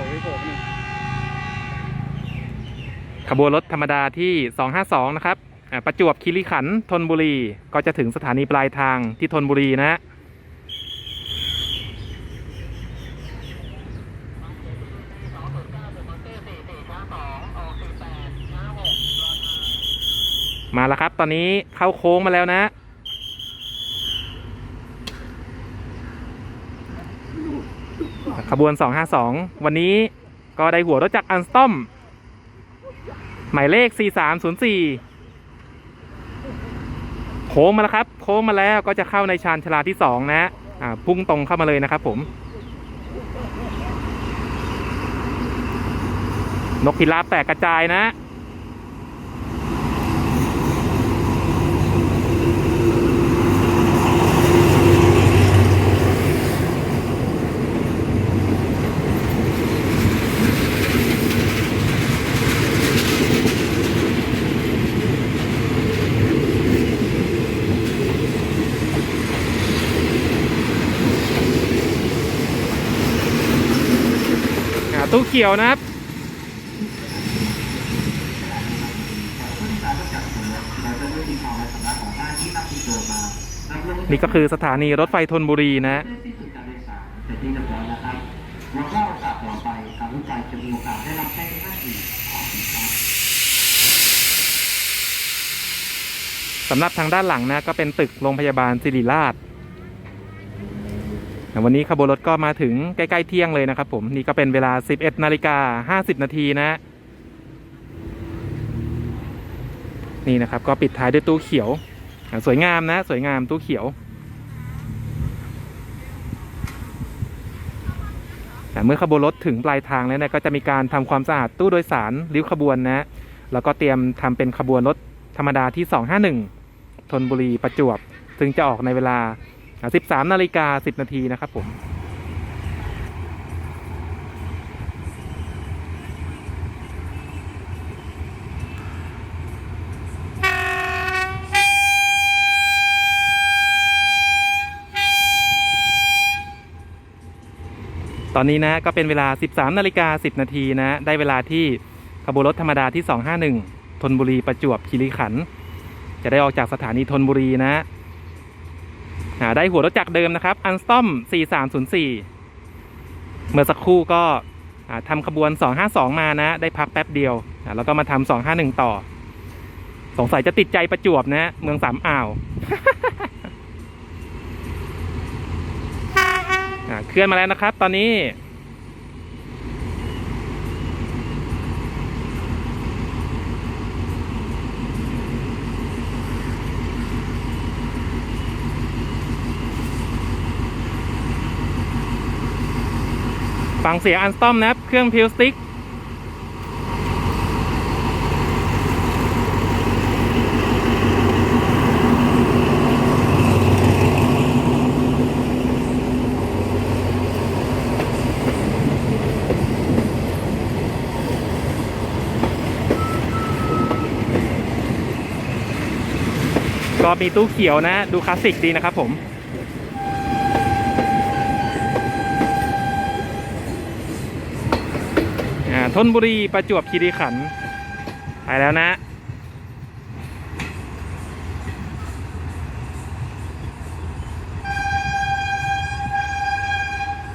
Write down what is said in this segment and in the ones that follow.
ล่ไม่โผล่นี่ขบวนรถธรรมดาที่ 252 นะครับประจวบคีรีขันธ์ธนบุรีก็จะถึงสถานีปลายทางที่ธนบุรีนะฮะมาแล้วครับ ตอนนี้เข้าโค้งมาแล้วนะ ขบวน 252 วันนี้ก็ได้หัวรถจักรอันสตอม หมายเลข 4304 โค้งมาแล้วครับ โค้งมาแล้วก็จะเข้าในชานชลาที่ 2 นะอ่าพุ่งตรงเข้ามาเลยนะครับผม นกพิราบแตกกระจายนะ ตูเขียวนะครับ นี่ก็คือสถานีรถไฟธนบุรีนะเมื่อสิ้นสุดการโดยสารเสร็จเรียบร้อยแล้วครับหวังว่าโอกาสต่อไปการวิจัยจะมีโอกาสได้รับใช้ในหน้าที่ขอบคุณครับสำหรับทางด้านหลังนะก็เป็นตึกโรงพยาบาลศิริราช วันนี้ขบวนรถก็มาถึงใกล้ ๆ เที่ยงเลยนะครับ ผมนี่ก็เป็นเวลา 11นาฬิกา50 นาทีนะ นี่นะครับก็ปิดท้ายด้วยตู้เขียว สวยงามนะ สวยงามตู้เขียวเมื่อขบวนรถถึงปลายทางแล้วนะก็จะมีการทำความสะอาดตู้โดยสารริ้วขบวนนะ แล้วก็เตรียมทำเป็นขบวนรถธรรมดาที่ 251ธนบุรีประจวบ ซึ่งจะออกในเวลา 13นาฬิกา10นาทีนะครับผมตอนนี้นะก็เป็นเวลา 13นาฬิกา10 นาทีนะ ได้เวลาที่ขบวนรถธรรมดาที่ 251ธนบุรีประจวบคีรีขันธ์จะได้ออกจากสถานีธนบุรีนะ ได้หัวรถจักรเดิมนะครับ อันสตอม 4304 เมื่อสักครู่ก็อ่าทำขบวน 252 มานะ ได้พักแป๊บเดียว แล้วก็มาทำ251 ต่อ สงสัยจะติดใจประจวบนะ เมืองสามอ่าวเคลื่อนมาแล้วนะครับ ตอนนี้ ฟังเสียงอันสตอมนะครับ เครื่องพิวสติกก็มีตู้เขียวนะ ดูคลาสสิกดีนะครับผม อ่า ธนบุรีประจวบคีรีขันธ์ไปแล้วนะ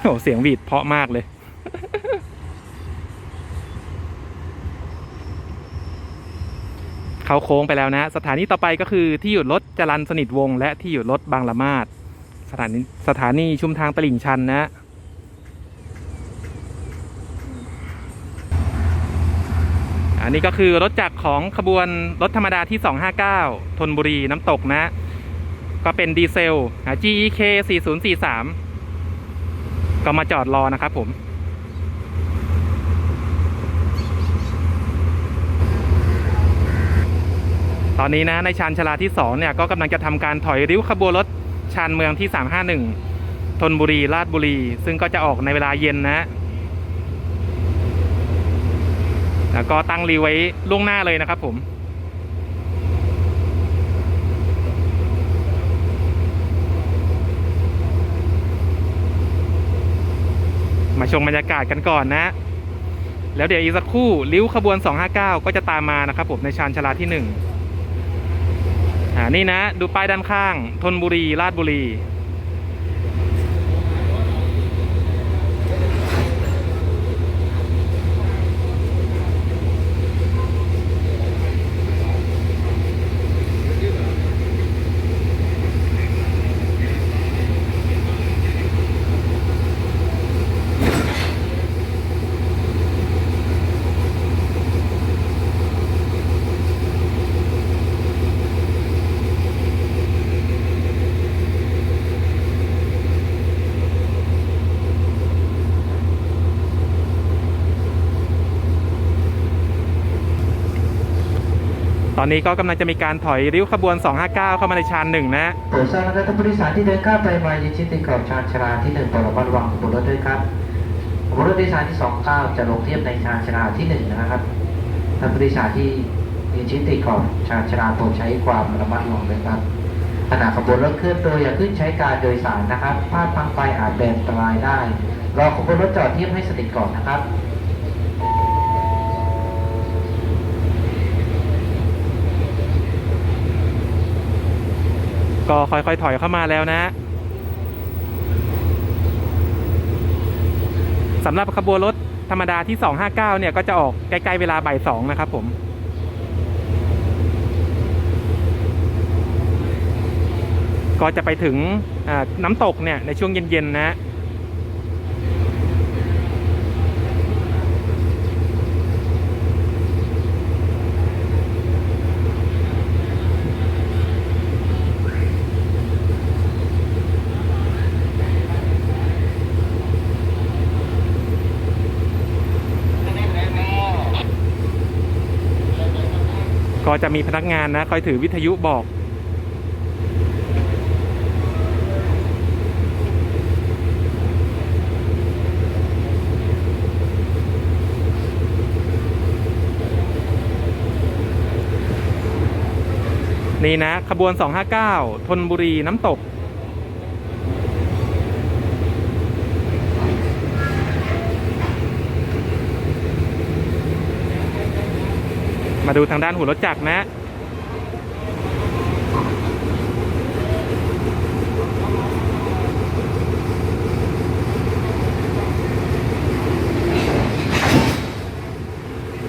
โอ้เสียงหวีดเพาะมากเลย เขาโค้งไปแล้วนะ สถานีต่อไปก็คือที่หยุดรถจรันสนิทวงศ์และที่หยุดรถบางละมาดสถานีสถานีชุมทางตลิ่งชันนะ อันนี้ก็คือรถจักรของขบวนรถธรรมดาที่ 259ธนบุรีน้ำตกนะ ก็เป็นดีเซล GEK 4043 ก็มาจอดรอนะครับผมตอนนี้นะในชานชลาที่ 2 เนี่ยก็กำลังจะทำการถอยริ้วขบวนรถชานเมืองที่ 351ธนบุรีราชบุรี ซึ่งก็จะออกในเวลาเย็นนะ แล้วก็ตั้งรีไว้ล่วงหน้าเลยนะครับผมมาชมบรรยากาศกันก่อนนะ แล้วเดี๋ยวอีกสักครู่ริ้วขบวน 259 ก็จะตามมานะครับผมในชานชาลาที่ 1อ่านี่นะ ดูป้ายด้านข้างธนบุรี ราชบุรี ตอนนี้ก็กำลังจะมีการถอยริ้วขบวน 259 เข้ามาในชานหนึ่งนะโปรดทราบนะครับท่านผู้โดยสารที่เดินข้ามไปมายังชิดติดขอบชานชาลาที่หนึ่งโปรดระมัดระวังขบวนรถด้วยครับขบวนรถโดยสารที่สองเก้าจะลงเทียบในชานชาลาที่หนึ่งนะครับท่านผู้โดยสารที่ยืนชิดติดขอบชานชาลาโปรดใช้ความระมัดระวังด้วยครับขณะขบวนรถเคลื่อนตัวอย่าขึ้นใช้การโดยสารนะครับพลาดพังไปอาจเป็นอันตรายได้รอขบวนรถจอดเทียบให้สนิทก่อนนะครับ ก็ค่อยๆถอยเข้ามาแล้วนะสำหรับขบวนรถธรรมดาที่ 259 เนี่ยก็จะออกใกล้ๆเวลาบ่ายสองนะครับผมก็จะไปถึงน้ำตกเนี่ยในช่วงเย็นๆนะ ก็ จะมีพนักงานนะคอยถือวิทยุบอก นี่นะ ขบวน 259 ทนบุรีน้ำตก มาดูทางด้านหัวรถจักรนะ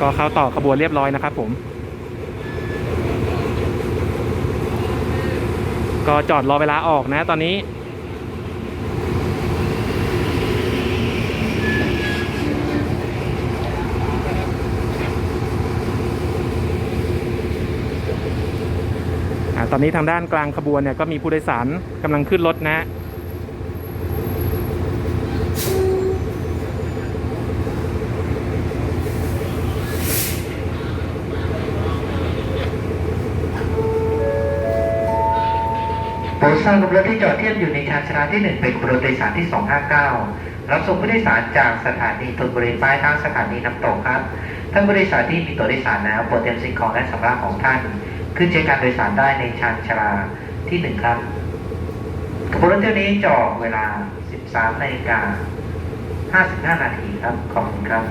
ก็เข้าต่อขบวนเรียบร้อยนะครับผม ก็จอดรอเวลาออกนะตอนนี้ ตอนนี้ทางด้านกลางขบวนเนี่ยก็มีผู้โดยสารกำลังขึ้นรถนะโปรดทราบรถที่จอดเทียบอยู่ในชานชาลาที่ 1 เป็นขบวนรถโดยสารที่ 259 รับส่งผู้โดยสารจากสถานีธนบุรีปลายทางสถานีน้ำตกครับ ท่านผู้โดยสารที่มีตัวโดยสารแล้วโปรดเตรียมสิ่งของและสัมภาระของท่าน ขึ้นใช้การโดยสารได้ในชานชาลาที่1ครับขบวนรถเที่ยวนี้จะออกเวลา 13นาฬิกา55 นาทีครับ ขอบคุณครับ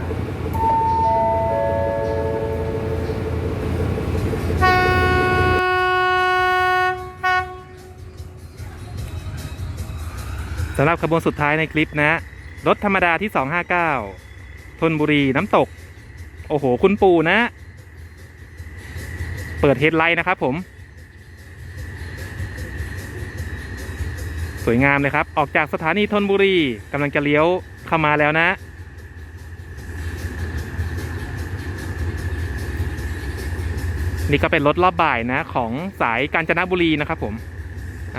สำหรับขบวนสุดท้ายในคลิปนะ รถธรรมดาที่ 259 ทนบุรีน้ำตก โอ้โห คุณปู่นะ เปิดเฮดไลท์นะครับผม สวยงามเลยครับ ออกจากสถานีธนบุรีกำลังจะเลี้ยวเข้ามาแล้วนะ นี่ก็เป็นรถรอบบ่ายนะ ของสายกาญจนบุรีนะครับผม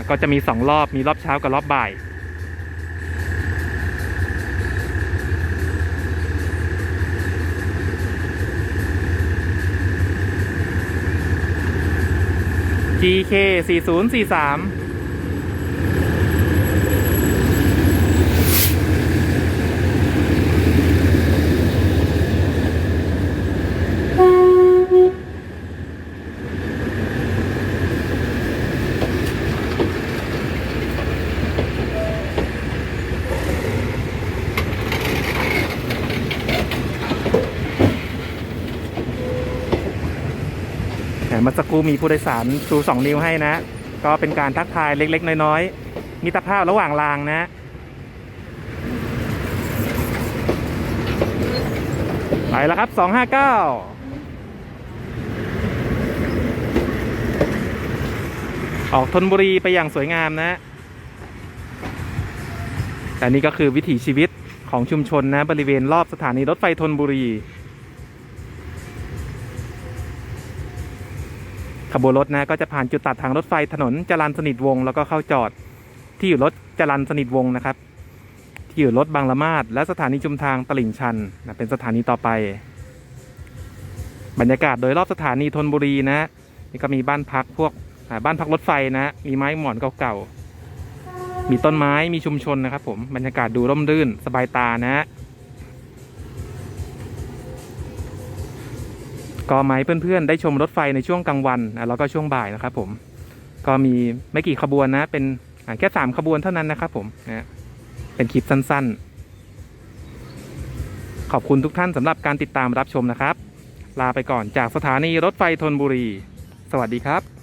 ก็จะมีสองรอบมีรอบเช้ากับรอบบ่าย GK 4043 เมื่อสักครู่มีผู้โดยสารชูสองนิ้วให้นะ ก็เป็นการทักทายเล็ก ๆ น้อยๆมิตรภาพระหว่างรางนะไปแล้วครับ259ออกธนบุรีไปอย่างสวยงามนะ แต่นี่ก็คือวิถีชีวิตของชุมชนนะ บริเวณรอบสถานีรถไฟธนบุรี ขบวนรถนะก็จะผ่านจุดตัดทางรถไฟถนนจรันสนิทวงแล้วก็เข้าจอดที่อยู่รถจรันสนิทวงนะครับ ที่อยู่รถบางละมาดและสถานีชุมทางตลิ่งชันนะเป็นสถานีต่อไป บรรยากาศโดยรอบสถานีธนบุรีนะนี่ก็มีบ้านพักพวกบ้านพักรถไฟนะ มีไม้หมอนเก่าๆมีต้นไม้มีชุมชนนะครับผมบรรยากาศดูร่มรื่นสบายตานะ ก็ไหมเพื่อนๆ ได้ชมรถไฟในช่วงกลางวันแล้วก็ช่วงบ่ายนะครับผมก็มีไม่กี่ขบวนนะ เป็นแค่สามขบวนเท่านั้นนะครับผมนะเป็นคลิปสั้นๆ ขอบคุณทุกท่านสำหรับการติดตามรับชมนะครับ ลาไปก่อนจากสถานีรถไฟธนบุรี สวัสดีครับ